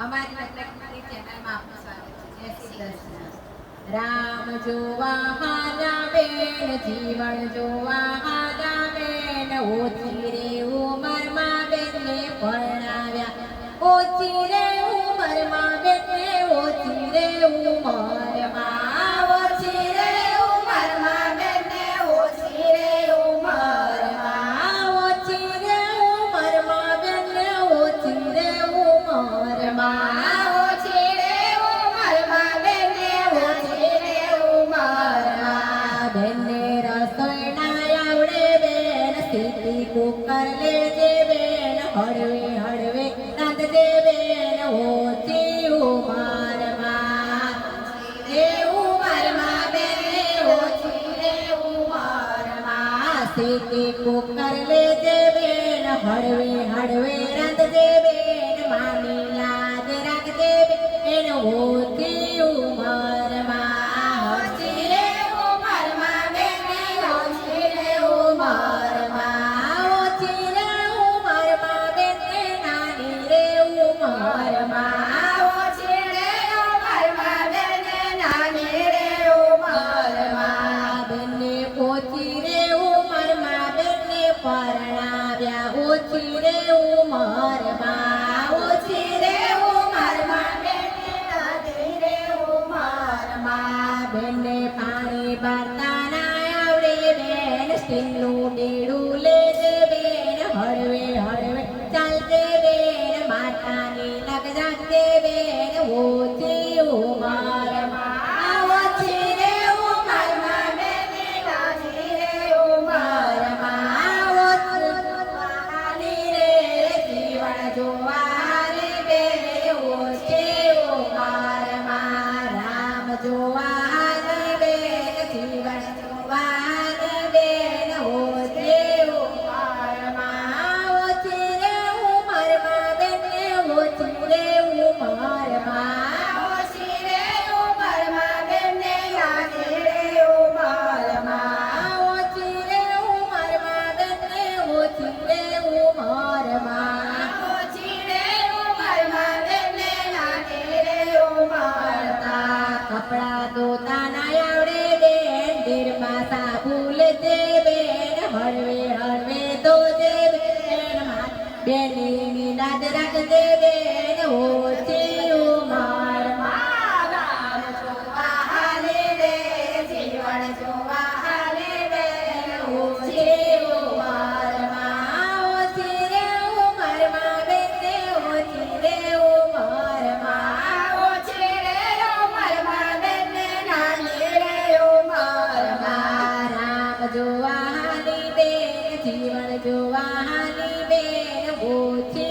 અમારી મતલબની રામ જોવા હારા બેન, જીવન જોવા હારા બેન, ઓછી રે ઉંમરમાં બેનને પરણાવ્યા. ઓછી રે સીટી કુકર લેજે બેન, હળવે હળવે રાંધજે બેન, હોતી ઉંમરમાં રે ઉંમરમાં બેનને ઓછી રે ઉંમરમાં સીટી કુકર લેજે બેન, હળવે હળવે રાંધજે બેન, માની લાજ રાખજે બેન હોતી ઉંમરમાં ઓછી રે ઉંમરમાં બેને પરણાવ્યા. ઓછી રે ઉંમરમાં ઓછી રે ઉંમરમાં બેને નાની રે ઉંમરમાં બેને પાણી ભરતા ના આવડે બેન, સ્ટીલનું બેડું લેજે બેન. હળવે હળવે ચાલજે બેન માતાની લગ રાખજે રાખજે બેન જીવન જોવા હાલે રે ઓછી ઉંમરમાં ઓછી રે ઉંમરમાં બેને ઓછી